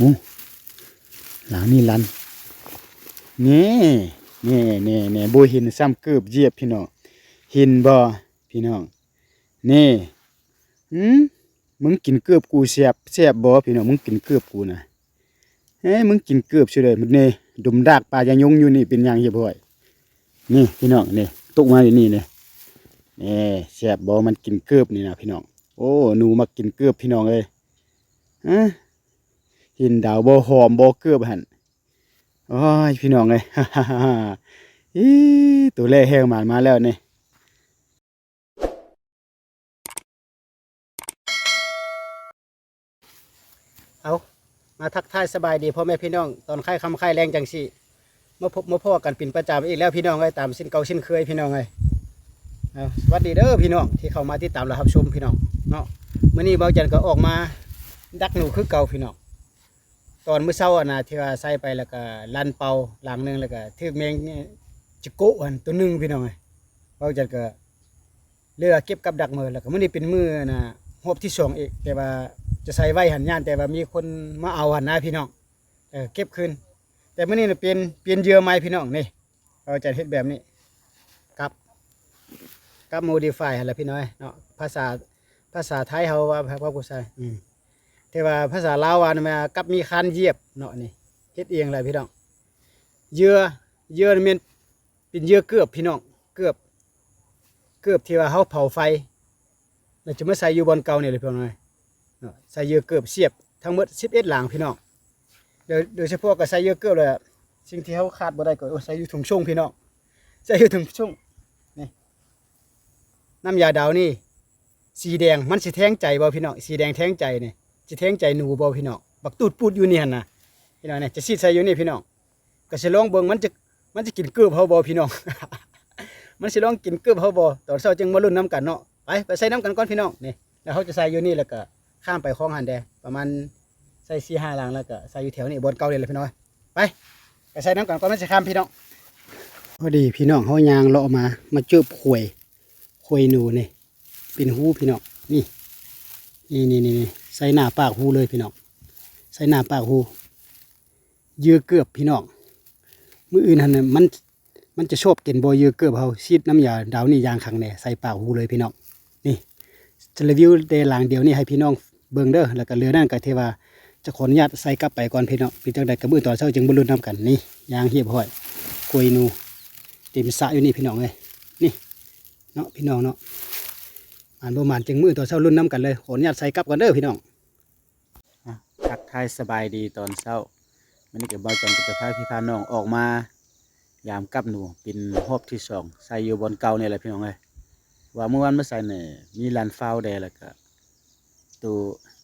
โอ้หลังนี่ลันนี่นี่นี่นี่บุหินซ้ำเกือบเยียบพี่น้องหินบ่พี่น้องนี่หืมมึงกินเกือบกูเสียบเสียบบ่พี่น้องมึงกินเกือบกูนะเฮ้ยมึงกินเกือบเฉยเลยมันนี่ดุมดากปลายางยงอยู่นี่เป็นยังเหียบห่อยนี่พี่น้องนี่ตุกมาอยู่นี่นี่นี่เสียบบ่มันกินเกือบนี่นะพี่น้องโอ้หนูมากินเกือบพี่น้องเอ้ยฮะ หินดาวบ่หอมบ่เกือบหันโอ้ยพี่น้องเอ้ยอีตัวแรกแห้งหมานมาแล้วนี่เอามาทักทายสบายดีพ่อแม่พี่น้อง ตอนค่ายคำค่แรงจังสิมาพบมาพ่อกันเป็นประจำอีกแล้วพี่น้องเอ้ยตามสิ้นเก่าสิ้นเคยพี่น้องเอ้ยเอาสวัสดีเด้อพี่น้องที่เข้ามาที่ตามเรารับชมพี่น้องเนาะมื้อนี้เบาจันก็ออกมา ดักหนูคือเก่าพี่น้อง ตอนมื้อเช้าอะนะที่ว่าใส่ไปแล้วก็ลันเป่าหลังหนึงแล้วก็ถือแมงจิโกอันตัวหนึงพี่น้องเอ้ยเบาจันก็เลือกเก็บกับดักมือแล้วก็มื้อนี้เป็นมื้อนะหอบที่สองอีกแต่ว่าจะใส่ไว้หันย่านแต่ว่ามีคนมาเอาหันนะพี่น้องเออเก็บคืนแต่มื้อนี้น่ะเป็นเปลี่ยนเยื่อใหม่พี่น้องนี่เบาจันเฮ็ดแบบนี้กับกับโมดิฟายหั่นล่ะพี่น้อยเนาะภาษาภาษาไทยเฮาว่าพระกุศลอืม แต่ว่าภาษาลาวว่านี่มากับมีคันเหยียบเนาะนี่เฮ็ดเองเลยพี่น้องเยื่อเยื่อนี่ม่นเป็นเยื่อเกือบพี่น้องเกือบ เกือบที่ว่าเฮาเผาไฟแล้วจะมาใส่อยู่บนเก่านี่เลยพี่น้องเอ้ยเนาะใส่เยื่อเกือบเสียบทั้งหมด11หลังพี่น้องโดยโดยเฉพาะก็ใส่เยื่อเกือบเลยสิ่งที่เฮาขาดบ่ได้ก็ใส่อยู่ถุงช่งพี่น้องใส่อยู่ถุงช่งนี่น้ำยาดาวนี่สีแดงมันสิแทงใจบ่พี่น้องสีแดงแทงใจนี่ จะแทงใจหนูบ่พี่น้องบักตูดปูดอยู่นี่หั่นน่ะพี่น้องเนี่ยจะซีดใส่อยู่นี่พี่น้องก็สิลองเบิ่งมันจะมันจะกินเกือบเฮาบ่พี่น้องมันสิลองกินเกือบเฮาบ่ตอนเช้าจึงมาลุ้นน้ำกันเนาะไปไปใส่น้ำกันก่อนพี่น้องนี่แล้วเขาจะใส่อยู่นี่แล้วก็ข้ามไปคลองหันแดประมาณใส่สี่ห้าลังแล้วก็ใส่อยู่แถวนี้บนเก่าเลยแหละพี่น้องไปไปใส่น้ำกันก่อนมันจะข้ามพี่น้องพอดีพี่น้องเฮายางเลาะมา มาเจอขวยขวยหนูนี่เป็นหูพี่น้องนี่นี่นี่นี่ ใส่หน้าปากหูเลยพี่น้องใส่หน้าปากหูเยื่อเกือบพี่น้องมืออื่นหันน่ะมันมันจะชอบกินบอเยื่อเกือบเขาซีดน้ำยาดาวนี่ยางขังแหน่ใส่ปากหูเลยพี่น้องนี่จะรีวิวเดหลางเดียวนี่ให้พี่น้องเบิ่งเด้อแล้วก็เรือนั่นก็เทวาจะขออนุญาตใส่กลับไปก่อนพี่น้องเป็นจังใดกับมือต่อเช้าจึงบรรลุน้ำกันนี่ยางเหียบห้อยกวยนูเต็มสะอยู่นี่พี่น้องเลยนี่เนาะพี่น้องเนาะ อ่านประมาณจึงมือตัวเช้ารุ่นน้ำกันเลยขออนุญาตใส่กลับกันเด้อพี่น้องทักทายสบายดีตอนเช้ามันนี่เก็บเบาจังกิจพาพี่พาน้องออกมายามกลับหนูเป็นรอบที่สองใส่อยู่บนเก่าเนี่ยแหละพี่น้องเลยว่าเมื่อวานเมื่อใส่เนี่ยมีลานฟ้าวแดแล้วก็ตัว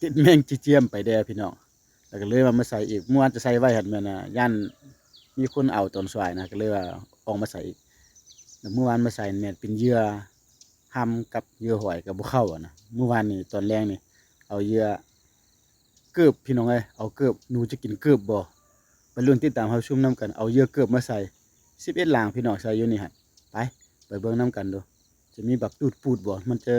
ติดแมงจีเจียมไปแดพี่น้องแล้วก็เลยว่ามาใส่อีกเมื่อวานจะใส่ไว้หันม่นะย่านมีคนเอาตอนสายนะก็เลยว่าออกมาใส่อีกแล้วเมื่อวานมาใส่เนี่ยเป็นเยื่อ ทำกับเหยื่อหอยกับบุเข้าอะนะเมื่อวานนี่ตอนแรกนี่ เอาเหยื่อเกือบพี่น้องเอ้ยเอาเกือบหนูจะกินเกือบบ่ไปรุ่นติดตามเขาชุ่มน้ำกันเอาเหยื่อเกือบมาใส่สิบเอ็ดหลางพี่น้องใส่อยู่นี่ฮะไปไปเบิ่งน้ำกันดูจะมีแบบตูดปูดบ่มันจะ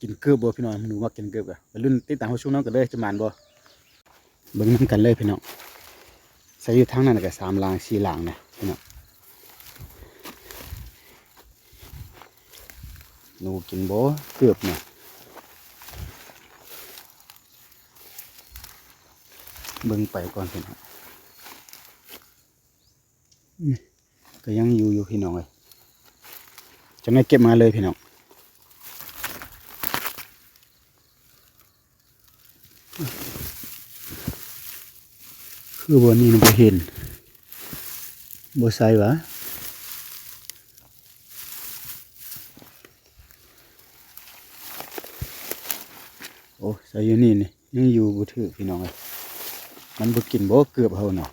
กินเกือบบ่พี่น้องหนูมากินเกือบอะไปรุ่นติดตามเขาชุ่มน้ำกันเลยจะมานบ่เบิ่งน้ำกันเลยพี่น้องใส่อยู่ทั้งนั้นก็สามหลางสี่หลางนะพี่น้อง นูกินบ่เกือบเนี่ยเบิ่งไปก่อนพี่น้องก็ยังอยู่อยู่พี่น้องเลยจะไม่เก็บมาเลยพี่น้องคือบนนี้มันบ่เห็นบ่ใส่วะ โอ้ใส่อยู่นี่นี่ยังอยู่บ่ถือพี่น้องเอ้ยมันบ่กินบ่เกือบเฮาเนาะ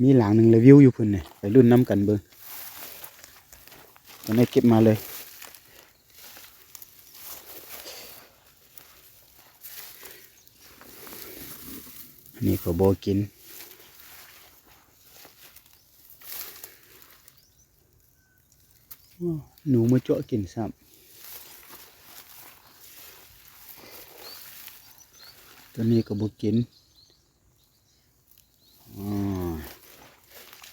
มีหลังหนึ่งรีวิวอยู่พุ่นนี่ไปรุ่นน้ำกันเบิ่งตอนนี้เก็บมาเลยนนี้ก็บ่กิน หนูมาเจาะกินซ้ำตัวนี้ก็บุกินอ๋อ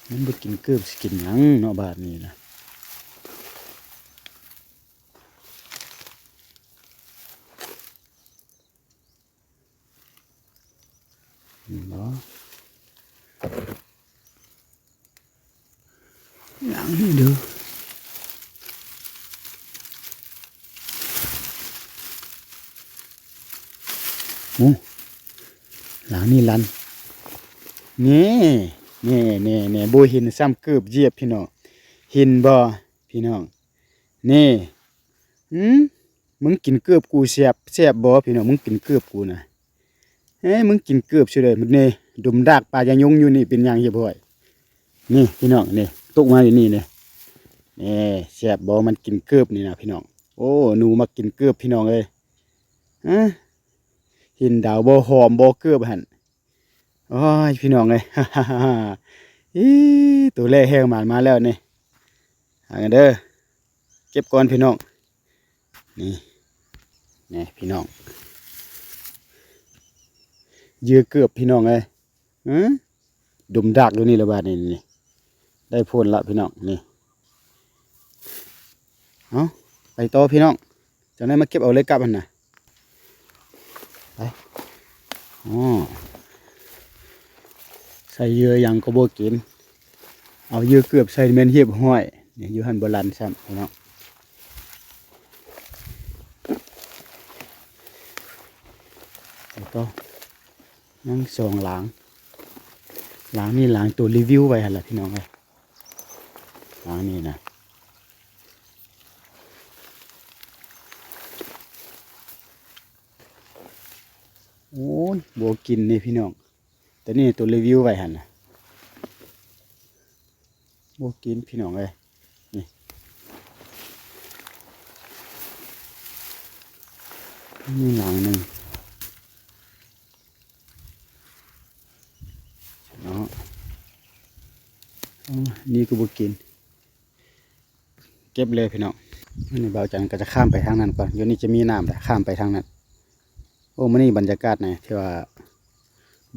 มันบุกินเกือบสกินยังเนอบาทนี่นะ อ้หลังนี่ลันนี่นี่นี่นี่บูหินซ้ำเกือบเยียบพี่น้องหินบ่พี่น้องนี่หืมมึงกินเกือบกูเสียบเสียบบ่พี่น้องมึงกินเกือบกูนะเฮ้ยมึงกินเกือบเฉยเลยมันนี่ดุมดากปลายางยงอยู่นี่เป็นยังเหี้ยบ่อยนี่พี่น้องนี่ตกมาอยู่นี่นี่นี่เสียบบ่มันกินเกือบนี่นะพี่น้องโอ้หนูมากินเกือบพี่น้องเอ้ยฮะ หินดาวบ่หอมบ่เกือบหันโอ้ยพี่น้องเอ้ยอีตัวแรกแห้งหมานมาแล้วนี่หากันเด้อเก็บก่อนพี่น้องนี่นี่พี่น้องเยือเกือบพี่น้องเอ้ยฮะดุมดักอยู่นี่ละบาดนี่นี่ได้พ้นละพี่น้องนี่เอาไปต่อพี่น้องจะได้มาเก็บเอาเลยกลับหันน่ะ อ๋อใส่เยื่อยังก็บ่กิน เอาเยื่อเกือบใส่เมนเหียบห้อยนี่อยู่หันโบราณซ้ำพี่น้องแล้วก็ยังสองหลังหลังนี่หลังตัวรีวิวไว้หันล่ะพี่น้องเอ้ยหลังนี่นะ โบกินนี่พี่น้องแต่นี่ตัวรีวิวไว้หันน่ะบกินพี่น้องเลยนี่นี่หลังหนึ่งเนาะอ๋อนี่ก็บกิน เก็บเลยพี่น้องนี่เบาจังก็จะข้ามไปทางนั้นก่อนเดี๋ยวนี้จะมีน้ำแต่ข้ามไปทางนั้น อ้มันนี่บรรยากาศไหนที่ว่า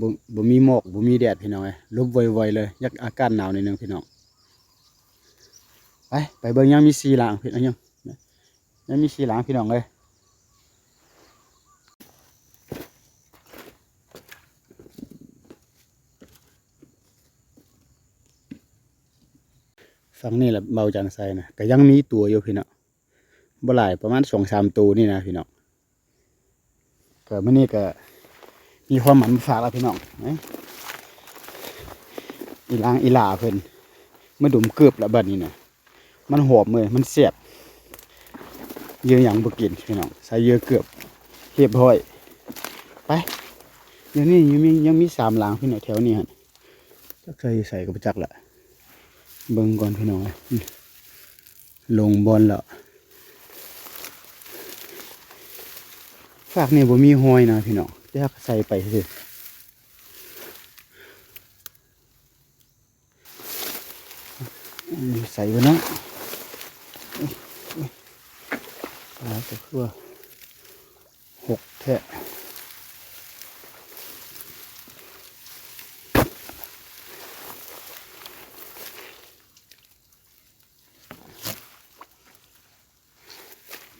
บ่บ่มีหมอกบ่มีแดดพี่น้องเลยลบไวๆเลยยักอากาศหนาวนิดนึงพี่น้องไปไปเบิ่งยังมีสีหลางพี่น้องยังยังมีสีหลางพี่น้องเลยฝั่งนี้แหละเบาจังไซนะก็ยังมีตัวอยู่พี่น้องบ่หลายประมาณสองสามตัวนี่นะพี่น้อง ก็มื่อนี้ก็มีความหมันฝากแล้วพี่น้องอีลางอีลาเพิ่นเมื่อดุมเกือบแล้วบัดนี้นะมันหอมเลยมันเสียบเยื่อหยังบกินพี่น้องใส่เยื่อเกือบเรียบร้อย ไปเดี๋ยวนี้ยังมียังมีสามหลังพี่น้องแถวนี้ฮะจักใส่ใส่กับจักละเบิ่งก่อนพี่น้องลงบอลล้ว ฝากนี่บ่มีหอยนะพี่น้องเดี๋ยวใส่ไปสิใส่ไว้นะแล้วก็คือว่าหกแทะ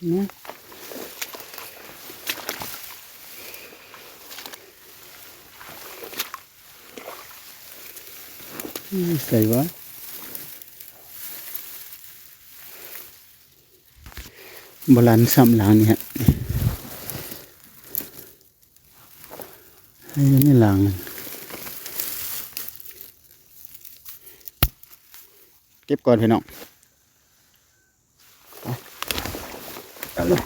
เนะ ใส่วะโบราณสำหลังนี่ฮะให้นี่หลังเก็บก่อนพี่น้องเอาเลย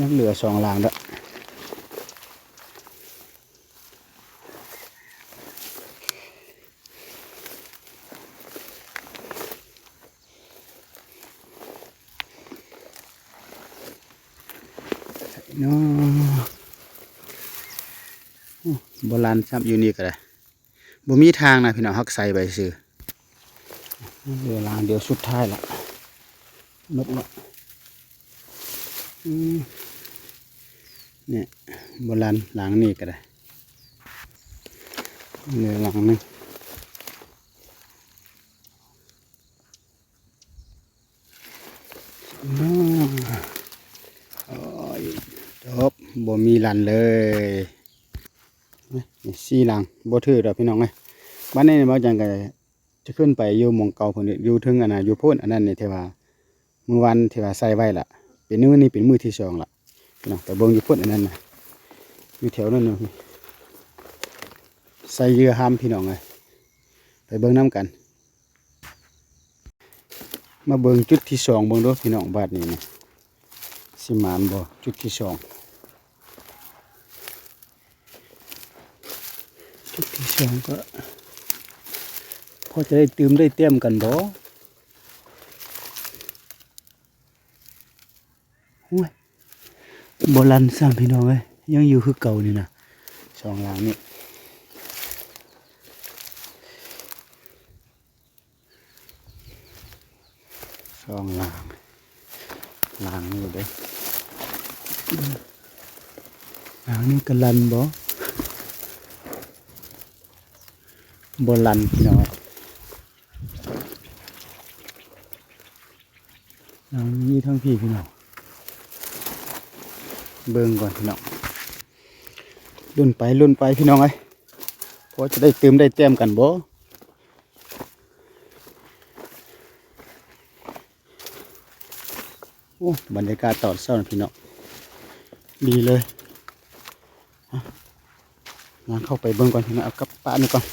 ยังเหลือสองหลังแล้วยเนาะโอ้โบราณซ้ำอยู่นี่ก็ได้บ่มีทางนะพี่น้องฮักใส่ไปซื้อเหลือหลังเดี๋ยวสุดท้ายละหมดละเนี่ยโบราณหลังนี่ก็ได้เหลือหลังหนึงโอ้ยจบบ่มีลันเลย สี่หลังบ่ถือดอกพี่น้องเอ้ยบ้านนี้บ่จังก็จะขึ้นไปอยู่หมองเก่าพุ่นอยู่ถึงอันน่ะอยู่โพ้นอันนั้นนี่ที่ว่ามื้อวันที่ว่าใส่ไว้ล่ะ เป็นมื้อนี้เป็นมื้อที่สองล่ะพี่น้องแต่เบิ่งอยู่โพ้นอันนั้นน่ะอยู่แถวนั้นน่ะใส่เยื่อห้ามพี่น้องเลยไปเบิ่งน้ำกัน มาเบิ่งจุดที่สองเบิ่งเดูพี่น้องบาดนี้นะสิมานบ่จุดที่สอง จุดที่สองก็พอจะได้ตื่มได้เต็มกันบ่ห้ยโบราณซ้ำพี่น้องเอ้ยยังอยู่คือเก่านี่นะสองหลังนี่สองลางลางนี่เด้ลางนี่กระลันบ่ บ่ลันพี่น้อยลางนี้ทั้งพี่พี่น้องเบิ่งก่อนพี่น้องรุ่นไปรุ่นไปพี่น้องเอ้ยพอจะได้เติมได้แต้มกันบ่โอ้บรรยากาศตอนเช้านะพี่น้องดีเลยงานเข้าไปเบิ่งก่อนพี่น้องเอากระปะนี่ก่อน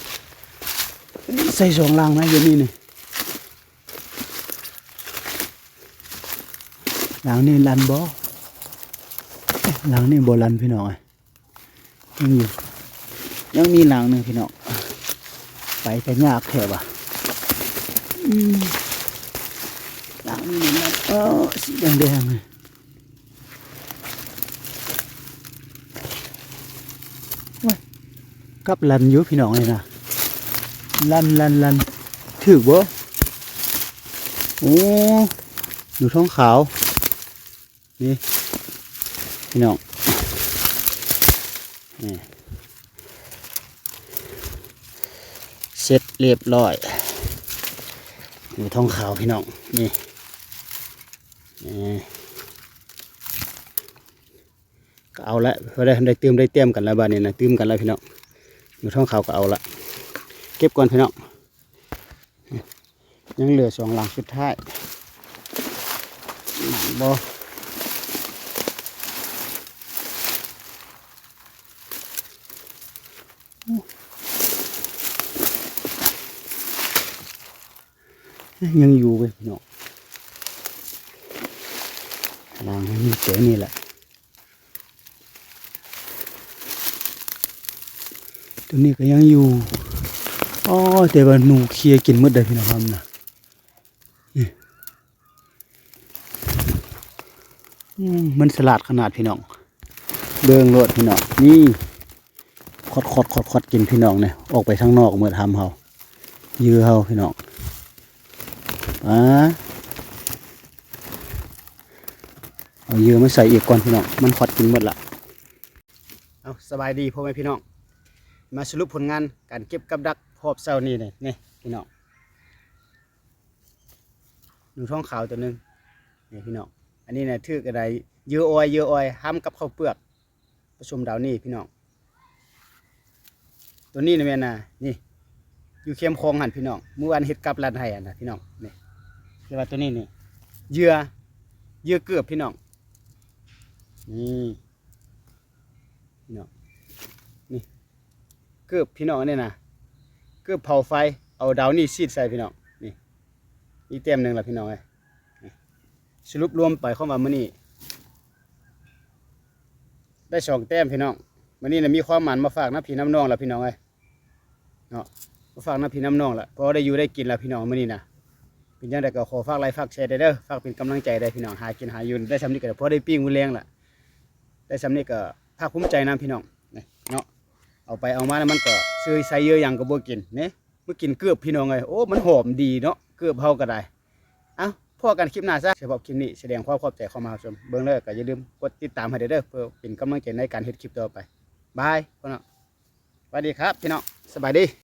ใส่สองรางนะเดี๋ยนี้นี่หลังนี่ลันบอหลังนี่บ่ลันพี่น้องอะยังอยู่ยังมีหลังหนึ่งพี่น้องไปแต่ยากแถบอะหลังนี่มันเออสีแดงแดงๆเลยโอ้ยกับลันอยู่พี่น้องเลยนะ ลันลันลันถือบ่โอ้ดูท้องขาว นี่ พี่น้องนี่เสร็จเรียบร้อยดูท้องขาวพี่น้อง นี่นี่ก็เอาละเพอได้ได้เติมได้เตรียมกันแล้วบ้านนี้นะเติมกันแล้วพี่น้องอยู่ท้องขาวก็เอาละ เก็บก่อนพี่น้องยังเหลือสองหลังสุดท้ายหลังบอยังอยู่เว้ยพี่น้องลางนี่เจอนี่แหละตัวนี้ก็ยังอยู่ อ๋อแต่ว่าหนูเคลียกินหมดเลยพี่น้องครับนะนี่มันสลัดขนาดพี่น้อง เบิ่งโลดพี่น้อง นี่คอดคอดคอดคอดกินพี่น้องเนี่ยออกไปข้างนอกเมื่อทำเฮายื้อเฮาพี่น้องอ่าเอาเยื่อมาใส่อีกก่อนพี่น้อง มันขอดกินหมดละเอาสบายดีพ่อแม่พี่น้อง มาสรุปผลงานการเก็บกับดัก พอบเซานี่นี่นี่พี่น้องดูท้องขาวตัวหนึงนี่พี่น้องอันนี้เนี่ยถือกระไดเยื่อออยเยื่อออยห้ามกับข้าวเปลือกผสมดาวนี่พี่น้องตัวนี้นะแม่นะนี่ อยู่เข้มคงหันพี่น้องเมื่อวานเฮ็ดกับรันไห้อะนะพี่น้องนี่เรียกว่าตัวนี้นี่เยื่อเยื่อเกือบพี่น้องนี่พี่น้องนี่เกือบพี่น้องเนี่ยนะ เกือเผาไฟเอาดาวนี่ซีดใส่พี่น้องนี่อีเต็มหนึ่งละพี่น้องเลยนี่สรุปรวมไปเข้ามามื่อนี้ได้สองแต้มพี่น้องมื่อนี้นะมีความหมันมาฝากน้ำพี่น้ำนองละพี่น้องเลยเนาะมาฝากน้ำพี่น้ำนองละเพราะได้อยู่ได้กินละพี่น้องมื่อนี้นะเป็นยังไงก็ขอฝากไลค์ฝากแชร์ได้เด้อฝากเป็นกำลังใจได้พี่น้องหากินหาอยู่ได้สำนี้ก็เพราะได้ปิ้งมือแรงละได้สำนี้ก็ภาคภูมิใจนะพี่น้องเนาะ เอาไปเอามาแล้วมันก็ซื้อใส่เยอะอย่างก็บ่กินเนี่ยเมื่อกินเกือบพี่น้องเลยโอ้ มันหอมดีเนาะเกือบเฮาก็ได้เอ้าพอกันคลิปหน้าซะเฉพาะคลิปนี้แสดงความขอบใจเข้ามาชมเบิ่งเลยก็อย่าลืมกดติดตามให้เด้อเพื่อเป็นกำลังใจในการเฮ็ดคลิปต่อไปบายพี่น้องสวัสดีครับพี่น้องสบายดี